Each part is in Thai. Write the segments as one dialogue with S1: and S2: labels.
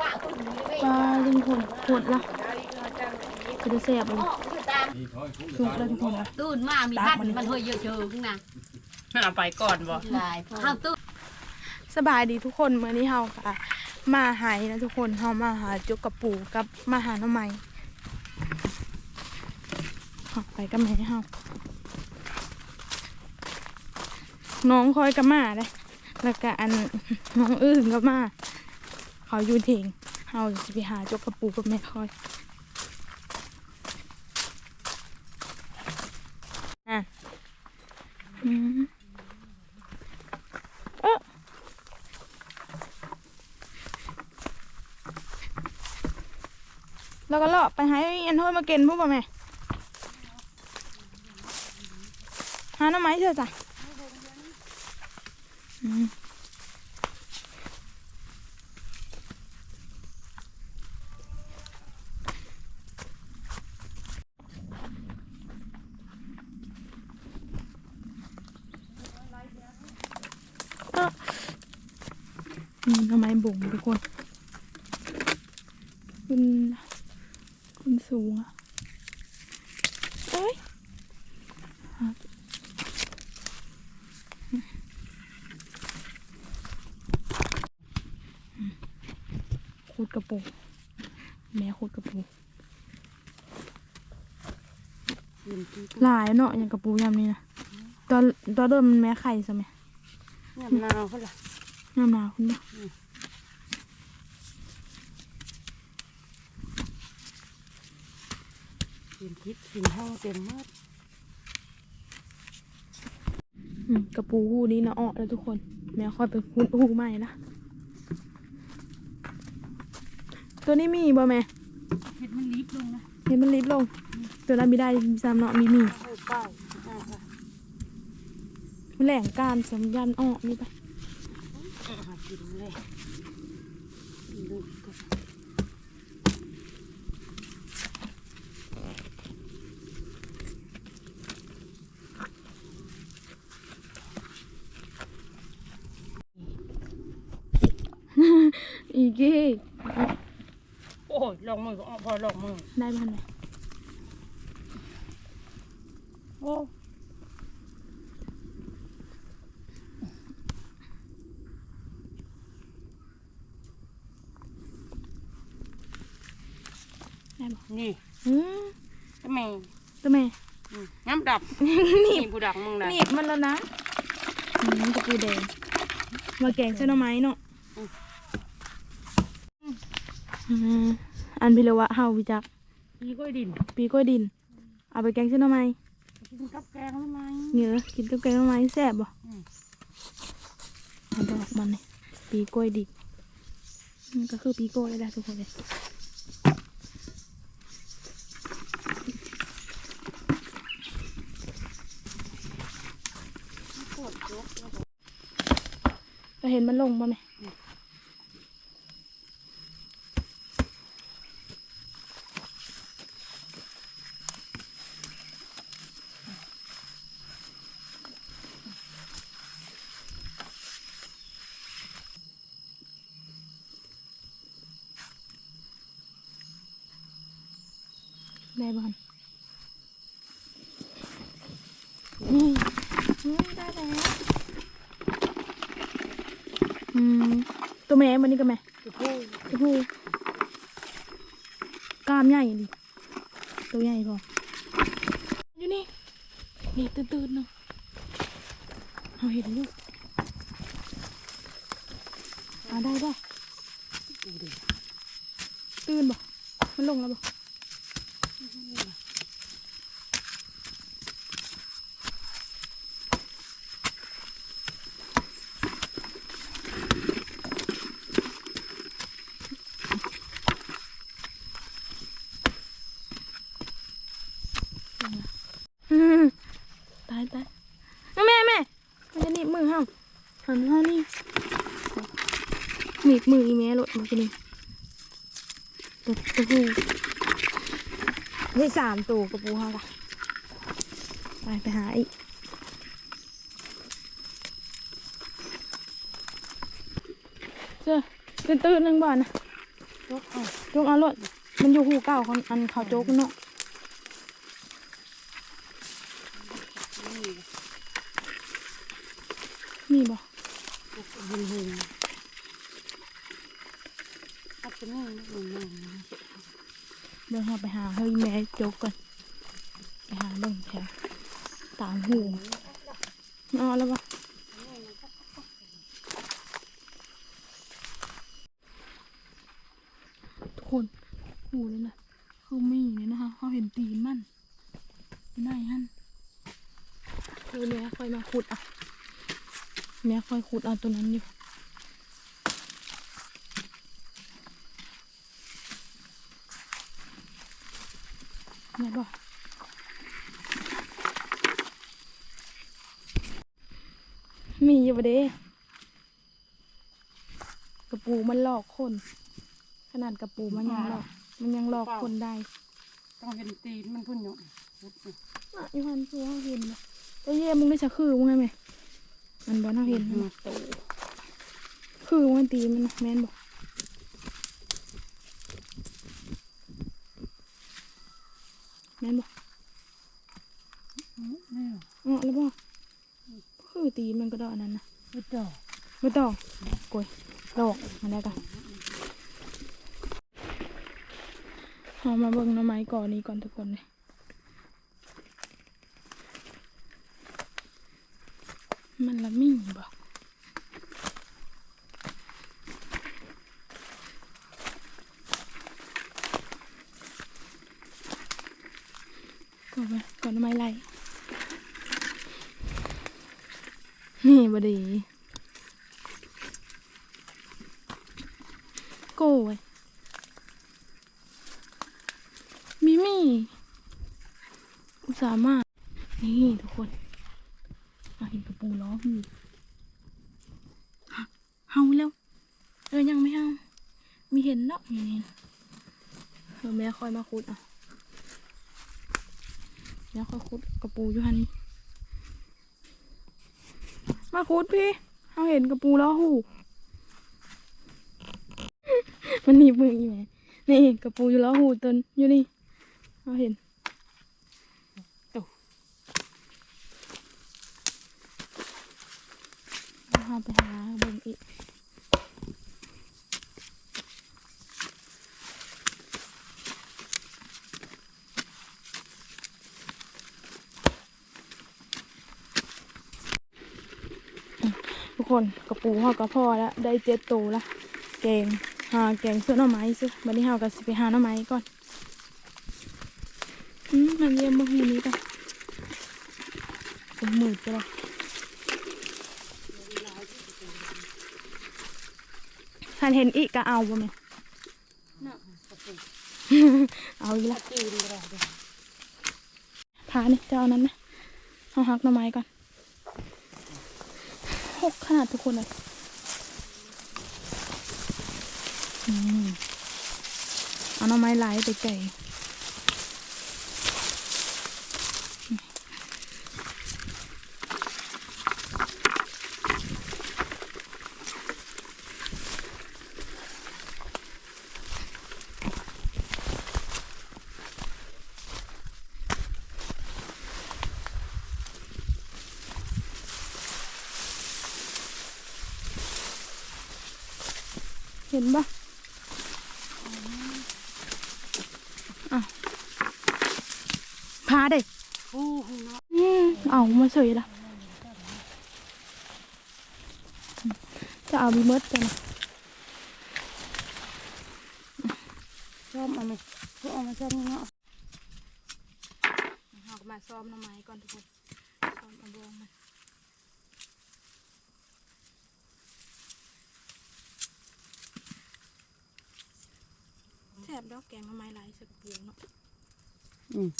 S1: ปะคนนี้ไม่
S2: ปลาลิงคนหดละจะได้แซ่บเลย
S1: ออกคือตาม
S2: สุกแล้วทุกคนนะ
S1: ตื่นมามีพัดมันเฮยเยอะเชิงนะ
S3: เอาไปก่อนบ่
S1: ลายข้าวตื้น
S2: สบายดีทุกคนเมื่อนี้เฮาค่ะ มาหายนะทุกคนเฮามาหาจุกกระปูกับมาหาหน้ำไม้เอาไปกับแม่เฮาน้องคอยกับมาเลยแล้วก็อันน้องอื่นกับมา เขาอยู่เถงเฮาจะไปหาจกกระปูกับแม่คอยอะอืมแล้วก็เลาะไปหาอันโทษมาเก็นพวกบ่แม่หาหน่อไม้เถอะจ้ะอืมเอ้อนี่หน่อไม้บุ๋งทุกคนคุณ คุณสูงอะเอ้ยหัก ขุดกระปูแม่ขุดกระปูหลายเนาะอย่างกระปูยำนี่นะตอนตอนเดิมมันแม่ไข่ใช่ไหม
S3: ยำนาวเขาล่ะ
S2: ยำหนาวคุณเนาะ
S3: กินทิพย์กินห้องเต็มหมด
S2: อืมกระปูหูนี้นะอ้อแล้วทุกคน แม่ค่อยไปพูดหูใหม่ละ ตัวนี้มีบ่แม่
S3: เห็ดมันลิบลงนะ
S2: เห็นมันลิบลง ตัวนั้นไม่ได้ซ้ำเนาะมีมี
S3: โอ้ยป้ายอ่าค่ะ
S2: มันแหล่งการสัญญาณอ้อนี่ไป
S3: อ่ากินเลยกินดูก่อน
S2: อีกกี้
S3: โอ้ ยลองมือก็พอลองมือ
S2: ได้บ้านไหน
S3: โอ้
S2: ได้บ่
S3: นี่
S2: อืม
S3: ทำไม
S2: ตัวแม่
S3: อืมน้ำดับ
S2: นี่
S3: นี่ผู้ดักมึงนะ
S2: หนีบมันแล้วนะอืมกระปูแดงมาแกงเส้นหน่อไม้เนาะอืม อันพิเลวะเฮาวิจัก
S3: พี่ก็ดิน
S2: ปีกล้วยดิน เอาไปแกงเส้นหน่อไม้
S3: กินกับแกงได้ไหม
S2: เนื้อกินกับแกงหน่อไม้แซ่บบ่
S3: อืม
S2: อันดอกมันนี่ปีกล้วยดิบอืมก็คือปีกล้วยเลยนะทุกคนเลยเราเห็นมันลงป่ะไหม ได้บ้านนี่นี่ได้แล้วอืมตัวแม่มันนี่ก็แม่
S3: คือผู้
S2: ตัวผู้กล้ามใหญ่ดิตัวใหญ่พออยู่นี่นี่ตื่นๆเนาะเอาเห็นลูกเอาได้ได้
S3: ดูดิ
S2: ตื่นบ่มันลงแล้วบ่ อืมตายตายเอาแม่แม่มันจะหนีบมือเฮาหันเฮานี่ หนีบมืออีแม่โลดมันจะนี่ตัวตัวผู้ได้สามตัวกระปูเฮาละไปไปหาอีกเจ้าตื้นๆนึงบ่นะ
S3: ยกเอา
S2: โจกเอารถมันอยู่หูเก่าของอันเขาโจกเนาะ
S3: นี่
S2: มีบ่
S3: ยกเห็นเห็นอัดเป็นนี่หนึ่งหนึ่ง
S2: เดินเราไปหาเฮ้ยแม่โจกก่อนไปหาเบิ่งแถวตามหูเอาแล้วบ่ทุกคนหูเลยนะคือมีเลยนะคะเขาเห็นตีนมันไม่ฮั่นคือแม่ค่อยมาขุดอะแม่ค่อยขุดเอาตัวนั้นอยู่ แม่บอก มีอยู่ปะเด้กระปูมันหลอกคน ขนาดกระปูมันยังหลอก มันยังหลอกคนได้
S3: ต้องเห็นตีนมันพุ่นอยู่
S2: อะยูฮันคือว่าเห็นนะแต่เย่มึงได้จะคือมึงไงไหมมันบอกน่าเห็นนะคือมันตีมันนะแม่นบอกแม่นบอก
S3: นี่
S2: อ๋อแล้วบอกคือ ตีมันก็ดอกอันนั้นนะ
S3: ไม่ต่อ
S2: ไม่ต้องกยดอกมาได้กันเอามาเบิ่งหน้ำไม้ก่อนนี้ก่อนทุกคนเลยมันละมิ่งบ่ก่อนไปก่อนหน้ำไม้ไร นี่บดีโก้ยมิมี่อุตสามากนี่ทุกคนมาเห็นกระปูล้อพี่เฮาแล้ว เออยังไม่เฮามีเห็นเนาะนี่เออแม่คอยมาขุดอะแม่คอยขุดกระปูอยู่ฮันนี่ มาขุดพี่เฮาเห็นกระปูล้อหูมันหนีบมืออีแม่นี่กระปูอยู่ล้อหูตนอยู่นี่เราเห็นเราไปหาเบิ่งอีก คนกระปูห่อกระพอแล้วได้เจ็ดตัวละแกงหาแกงเสื้อหน่อไม้ซิบันนี้เฮาก็สิไปหาหน่อไม้ก่อนอืมมันเยี่ยมมาหูนี้กันเป็นหมืดไปเลยท่านเห็นอีกก็เอาบ่แม่
S3: น่ะกระปุก
S2: เอาอีกละ
S3: ตีนก็ได้เด้อ
S2: พานี่เจ้านั้นนะเอาหักหน่อไม้ก่อนห กขนาดทุกคนเลยอืมเอาหน่อไม้ไหลายไปไก่ ห็นปะอะพาเด็ก
S3: ฟูหูเนาะ
S2: อืมเอามาเฉยละจะเอาบีเมิร์ดกัน
S3: ชอบเอาไหมชอบเอามาชอบเนาะ
S2: เอามาซ้อมหน่อไม้ก่อนทุกคนซ้อมเอาบวงมันแถ บดอกแกงหน่อไม้ลายสักปูเนาะ
S3: อืม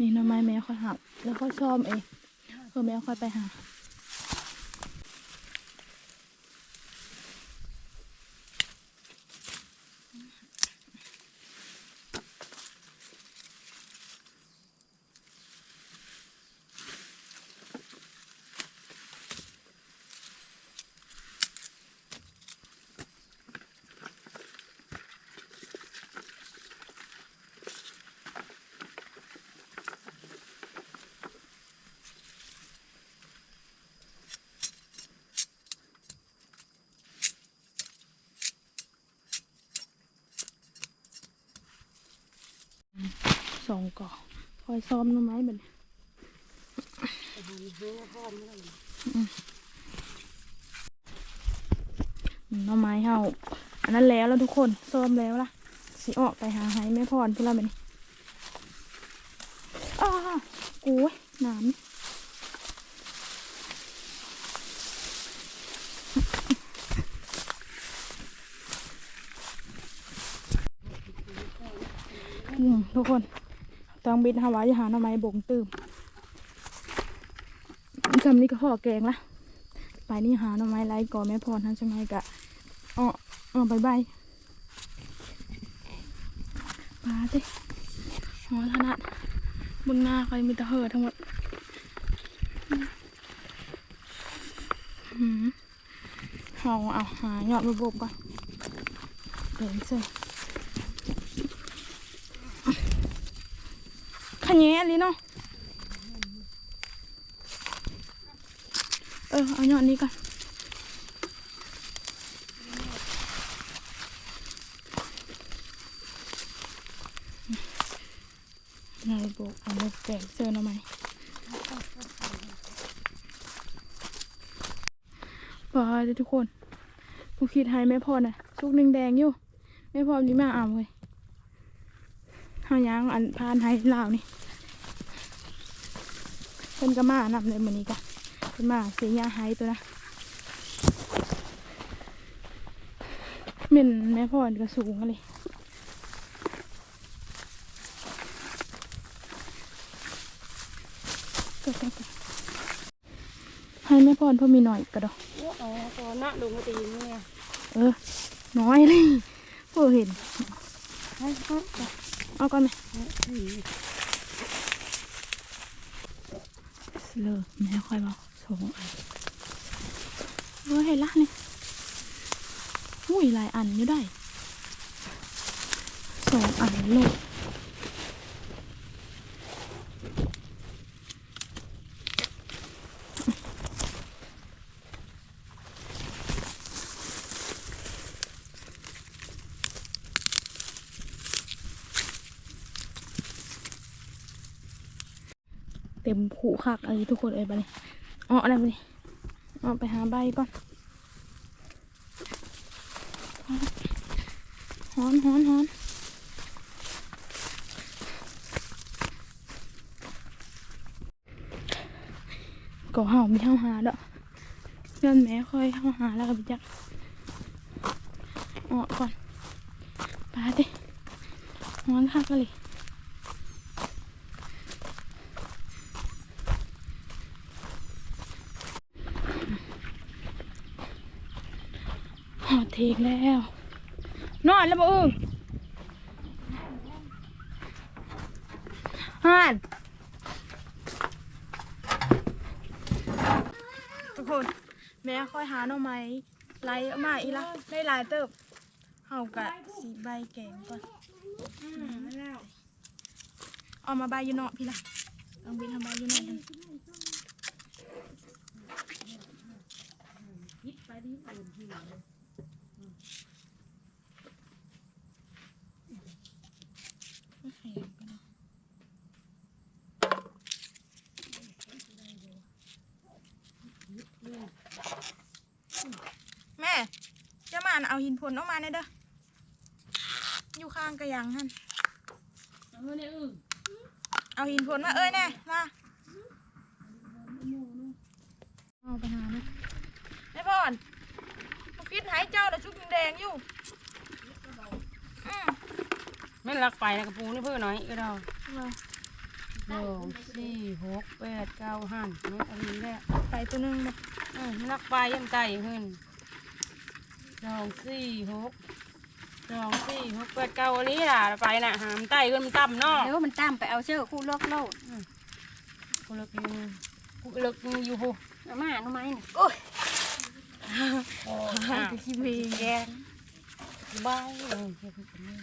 S2: นี่น้ำไม้แมวค่อยหับแล้วค่อยซ่อมเองเพื่อแมวค่อยไปหา สองก่อคอยซ้อมหน้ำไม้แบบนี้น้ำไม้เฮาอันนั้นแล้วแล้วทุกคนซ้อมแล้วล่ะสิออกไปหาไห้แม่พรพุ่นละแบบนี้อ้าโอ้ยนามอืมทุกคน ต้องบินหาวายหาหน้ำไม้บ่งตื่มจำนี้ก็ห่อแกงละไปนี่หาหน่อไม้ไรก่อแม่พรท่านจังไงกะอ๋ออ๋อบายบายปลาสิหัวถนัดบนหน้าใครมีตะเหอทั้งหมดหืมเอาเอาหาหยอดระบบก่อนเดินเสย ขยะลิเนาะเออเอาหยอดนี้ก่อนนายบอกเอามาแกงเสื้อหน่อไม้ปลาเด้อทุกคนผู้คิดให้แม่พอนะชุกหนึ่งแดงอยู่แม่พอนี่มาเอาเลยหายางอันพานให้ลาวนี่ พิ่นก็มานำเลยมื้อนี้กะเพิ่นมาเสียยาให้ตัวนะเหม็นแม่พรก็สูงอะเลยก็ก็ก็ให้แม่พรเพิ่มมีหน่อยก็ดอก
S3: อ๋อตอนน่ะลงมาตีนี่ไง
S2: เออ น้อยเลยเพื่อเห็นเอาเอาเอาก่อนไหม เลยไม่ค่อยบอกสองอันเออเห็นละนี่อุ้ยหลายอันอยู่ได้สองอันเลย ต็มขู่คักอะไรทุกคนเอ้ยไปเลยอ๋ออะไรไปเลยอ๋อไปหาใบก่อนฮอนฮอนฮอนก็เห่ามีเห่าหาดอกเงินแม่ค่อยเห่าหาแล้วก็ไปจักอ๋อก่อนไปดิฮอนคักเลย ห อดเทกแล้ว นอนแล้วบ่อึ้งฮานทุกคน แม่ค่อยหาหน่อไม้ไล่ออกมาอีละได้หลายเติบเฮากะสีใบแกงก่อนเอามาใบยูนาะพี่ละต้องบินทำใบยูนาะกันแม่ จะมาน่ะเอาหินพลออกมาในอยเด้อ อยู่ข้างกระยังฮั่น
S3: เอาเนี่ยอึ้ง
S2: เอาหินพลมาเอ้ยแน่มาเอาไปหานะไอ้พรลูกพิษหายเจ้าแต่ชุดแดงๆอยู่อืม
S3: ไม่รักไปนะกระปูนี่เพื่อน้อยก็เรา
S2: ว่า
S3: เสองสี่หกแปดเก้าหันนี่อันนี้แหละ
S2: ไปตัวหนึงบ่
S3: เออนักปลายันไก่ขึ้น สองสี่หกสองสี่หกแปดเก้าอันนี้ล่ะไปน่ะหามไต่ขึ้นมันต่ำเนาะ
S1: เดี๋ยวมันตามไปเอาเชือกคู่โลกโลด
S3: กูเลิกอยู่กูเลิกอยู่หู
S1: เอามาหนูไม้นี่โอ้ย
S2: หาไปขี้เมง
S3: แกงบ้ายเออเฮ็ดให้เป็นนี่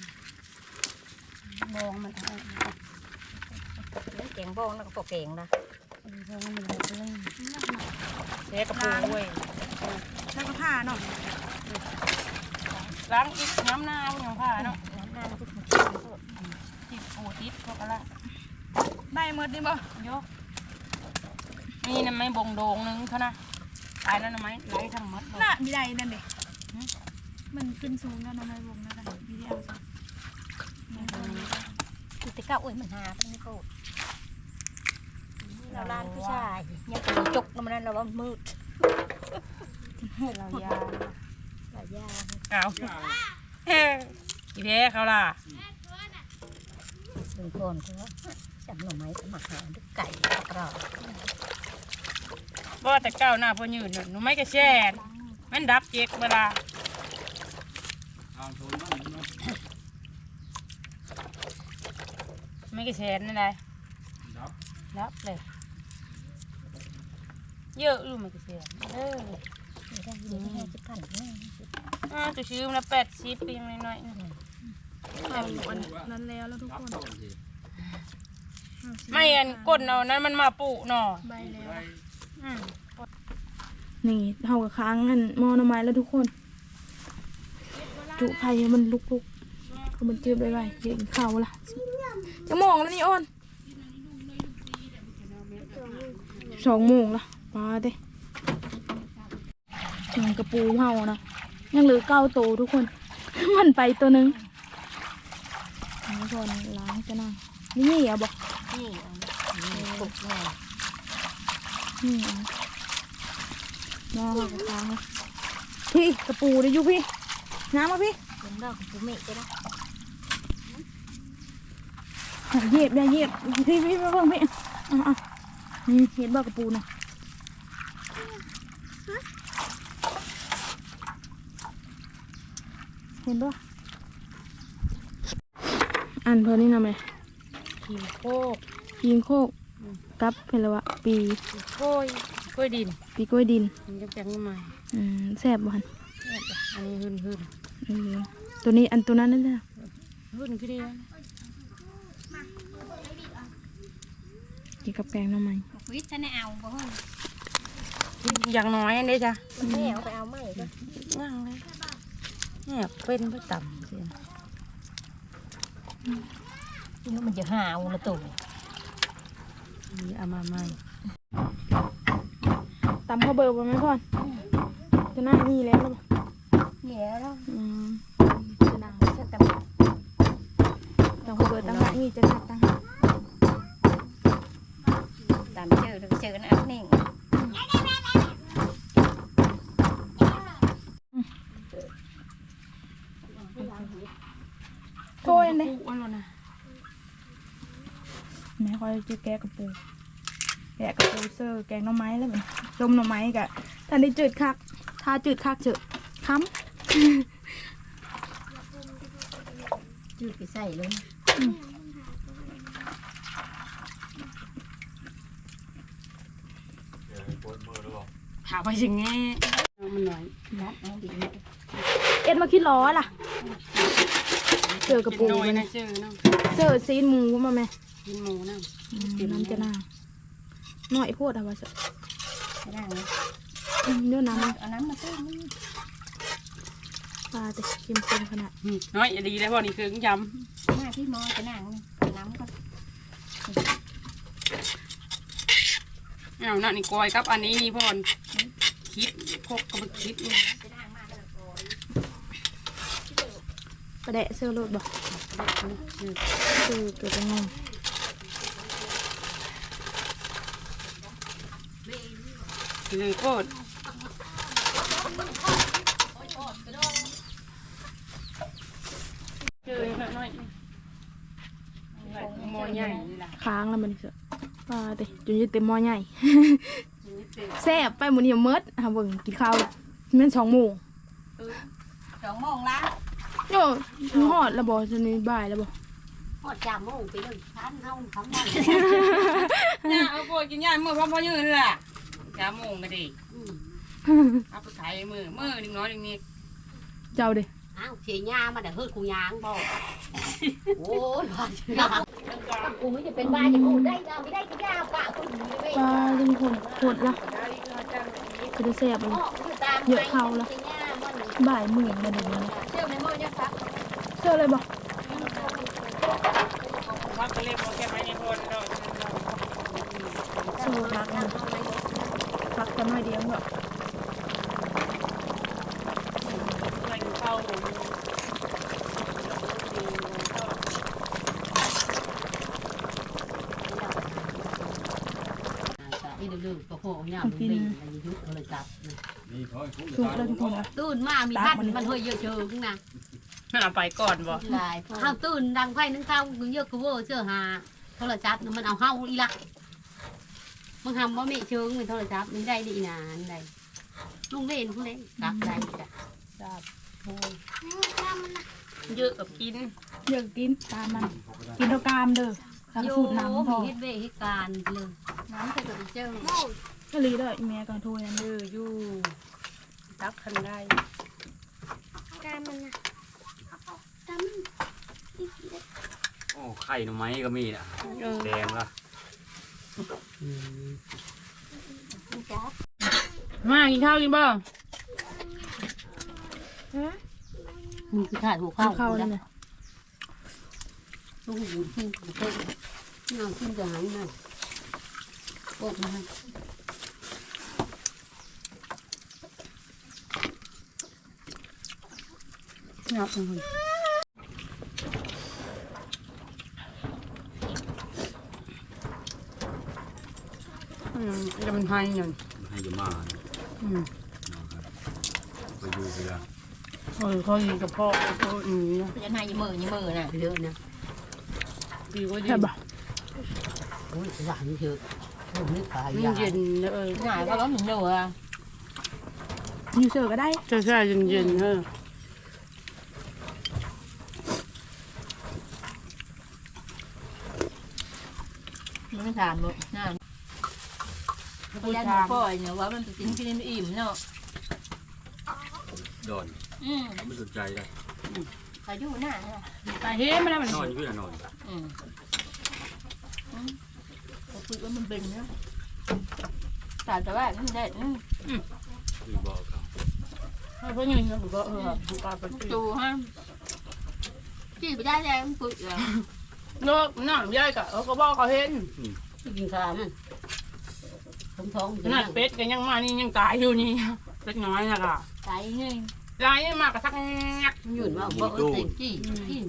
S3: บองมันเอา
S1: แกงบองแล้วก็ปอกแกงนะ
S3: เอาไปเอามันเอาไปเลยแช่กระปูเว้ย
S2: แล้วก็ผ้าเนาะ
S3: ล้างอีกน้ำหน้าอย่างผ้าเนาะ
S1: น้ำหน้ามันก็ถูก
S3: ติดปูติดเขาก็ละ
S2: ได้หมดดิบ่
S3: ยกนี่น้ำไม้บงโดงนึงเท่านะตายแล้วน้ำไม้ไหลทั้งหมดเลย
S2: น่ะมีได้นั่นเด้มันขึ้นสูงแล้วเนาะไม้วงนั่นน่ะมีได้เอาซะ
S1: คือตะเก้าโอ้ยมันหาเป็นไม่โคตรเราลานผู้ชายยังไปจกน้ำมันนั่นเราว่ามืด
S3: เรายา
S1: หลายอย่าง
S3: เอาเฮ้ยอีเด้เขาล่ะ
S1: ถึงคนก็จำหน่อไม้สมัครหาด้วยไก่กรอบ
S3: บ่แต่เก้าหน้าพอยืนหนูไม่กระแช่นมันดับเจ๊กเวลาไม่กระแช่นนั่นแหละดับเลยเยอะอยู่ไม่กระแช่นเออ
S1: ไม่ได้ยินแค่สิบพันแม่
S3: อ่าตัวชื่อมันละแปดสิบปีมันน้อยๆนะ
S2: เอาอันนั้นแล้วแล้วทุกคน
S3: ไม่อันก้นเอานั้นมันมาปุหน่อ
S2: ใบแล้ว
S3: อืม
S2: นี่เฮากับค้างอันมอหนไม้แล้วทุกคน จุไข่มันลุกๆคือมันเจืดไปไปเดี๋ยวกินข้าละจะโมงแล้วนี่อ้นสองโมงละปาเด้ถึงกระปูเฮานะ ยังเหลือเก้าตัวทุกคน มันไปตัวหนึงนี่ก่อนล้างจะนั่งนี่นี่อะบอก
S1: นี่เอาปลุกแม่
S2: นี่อะหม้อเฮากับค้างละพี่กระปูเดี๋ยวอยู่พี่น้ำมาพี่
S1: เป็นดอกปูเมฆเลยนะ
S2: อะเหยียบอย่าเหยียบพี่พี่พี่เพิ่งพี่อะอะนี่เห็นบ่กระปูนะ เห็นบ่อันเพิ่นนี่นะแม่
S3: ขี่โคก
S2: ยิงโคกกับเพนละวะปี
S3: ขี่โค้ยโค้ยดิน
S2: ปีกล้วยดิน
S3: มันจะจังยังไง
S2: อืมแซ่บบ่หัน
S3: เนี่ยจ้ะอันนี้หืนหืน
S2: อืมตัวนี้อันตัวนั้นนั่นแหละ
S3: หืนคือเดียว
S2: กินกับแกงหน่อไม้
S1: วิทย์ฉันไม่เอาบ่ห้อง
S3: อย่างน้อยอันนี้จ้ะ
S1: แม่เอาไปเอาไม่ก็
S3: ง่างเลย เนี่ยเป็นไปต่ำสิ
S1: นี่มันจะหาวละตุ่ม
S3: นี่เอามาใหม่
S2: ตำข้าวเบอร์บ่แม่พ่อนจะน่านี่แล้วแล้วบ่
S1: เหนียวแล้ว
S2: อืม
S1: จะนั่งจะแต่
S2: ตำข้าวเบอร์ตั้งหากนี่จะนัดตั้งหาก แม่คอยจะแกะกระปู แกะกระปูเซอร์แกงหน่อไม้แล้วมันต้มหน่อไม้กะท่านได้จืดคัก ถ้าจืดคักเจอะค้ำ
S1: จืดไปใส่เลย
S3: ถามไปอย่างงี้มันหน่อย
S1: นะเอาดี
S2: เอ็ดมาคิดล้อล่ะ เจอกระ
S3: กิน
S2: ปู
S3: น้อย
S2: มัน
S3: นะเจอเนาะ
S2: เจอซีนหมูมาแม่
S3: กินหมูนะ
S2: อืมน้ำจะน่าหน่อยโพดเอาไว้เถอะ
S1: จะนั่ง
S2: อืมเดี๋ยวน้ำมัน
S1: เอาน้ำมาต้ม
S2: ปลาจะเค็มข้นขนาด
S3: น้อยอย่าดีเลยพอนี่คือย
S1: หน้าพี่มอจะนั่งน้ำก็ำ
S3: เอาหน้านี่กอยครับ อันนี้นี่พ่อนคิดพกกับคิดนี่
S2: ประเดะเสื้อโลดบอกคือตัวจะงง
S3: เลยโคตรเจอหน่อยหมอใหญ่นี่ล่ะ
S2: ค้างแล้วมันเถอะปลาเด้จนจะเต็มหม้อใหญ่แซ่บไปหมื้อนี้เมิดหาเบิ่งกินข้าวแม่น2โมง
S4: สองโมงละ
S2: โยถึงฮอดแล้วบ่จนนี้บ่ายแล้วบ่
S4: หอดจามโมงไปเลยทานเฮาทั้งวัน
S3: ย่าเอาโกยกินย่ามือพ่อพ่อยืนเลยล่ะ ยาโมงก็ดี
S4: อืม
S3: เอาไปขายมือมือนิดน้อยนิดนิด
S2: เจ้าเด้
S4: อ้าวเสียยามาแต่เฮ้ยกูยางบอกโอ้ยบ้านยางกูไม่จะเป็นบ้าจะกูได้ยาไม่ได้ก็ยากะกูอยู่ไม่
S2: ปลาจนคนโคตรละจะได้แซ่บเลยเยอะเข้าละบ่ายหมื่นมาเดี๋ยวนี้
S4: เชื่อในมือเนี่ยครับ
S2: เสื้อเลยบ่
S3: วัดก็เล็กโอเคไหมในคนเรา
S2: เสื้อพักมันพักกั นหน่อยเดียวเนาะ
S3: เงินเข้า
S4: นี่ดื้อๆตัวโหเนี่ยมันเป็นอายุเลยจับ
S2: ถูกแล้วทุกคนนะ
S4: ตื่นมามีท่านมันเฮ้ยเยอะเชิงนะ
S3: เอาไปก่อนบ่
S4: ลายข้าวตื่นดังไฟนึงข้าวเยอะกูเวอร์เชื่อหาโทรศัพท์มันเอาเฮาอีละ มึงทำว่าไม่เชิงมันโทรศัพท์มันได้ดีนานได้ลุงเล่นลุงเล่นกักได้จ้ะ
S3: จับเยอะกับกิน
S2: อยากกินตามมันกินเท่ากามเด้อแล้วก็สูตรน้ำพอ
S4: มีเฮ็ดเวเฮ็ดการเลยน้ำจะเกิดเจ้า
S2: ก็รีเด้ออีเมียกันโทรยัน
S3: เอออยู่ตักคันได้
S5: โอ้ไข่หน่อไม้ก็มีนะ
S3: เออ
S5: แดงละ
S3: มากินข้าวกินบ่
S4: มึงคือถ่ายหัวข้าว
S2: เข้า
S4: แล้
S2: แล้ววเนี่ย
S4: ลุงอยู่ที่เต้นน้องขึ้นจะหายหน่อยโอ้มา
S3: งับมันอื มจะมันให้หน่อย
S5: ให้จะมา
S3: อืม
S5: ไปดูไปละ
S3: เออเขาอยู่กับพ่อเขาอืมนะ
S4: จะนายมือยี่มือน่ะเยอะนะ
S3: ดีกว่าดี
S2: ใช่บ่
S4: โอ้ยหวานเยอะโอ้ยขาย
S3: มัน
S4: ยา
S3: เย็นนะเออ
S4: หายก็ร้อนหนึ่งเดียวอะ
S2: อยู่เสื้อก็ได้
S3: ใช่ใช่เย็นเย็นๆเออ
S4: มันไม่ทานหมดน่า พยานปล่อยเนี่ยว่ามันกินกินอิ่มเนาะ
S5: ดอน
S4: อืม
S5: ไม่สนใจเลย
S4: อายุหน้า
S3: ตายเฮ้ไม่ได้มัน
S5: นอนอยู่ที่ไหนนอน
S4: อืมก็คุยว่ามันเป็นเนาะแต่แต่ว่ามันได้
S5: คือบอกเขา
S3: ให้พ่อยืนนะผมก็เออปลาปลา
S4: จูฮะจี้ไปได้แล้วมันคุยอะ
S3: เนาะน้ำย่อยกะเขาก็บอกเขาเห็น
S4: กินข้าวมัน ท้องท้อง
S3: ขนาดเป็ดก็ยังมานี่ยังตายอยู่นี่เล็กน้อยนะค่ะ
S4: ไก่นี่
S3: ลายมากกระทักงัก
S4: หยุ่นว่าบ่เออเต็มจี้จี้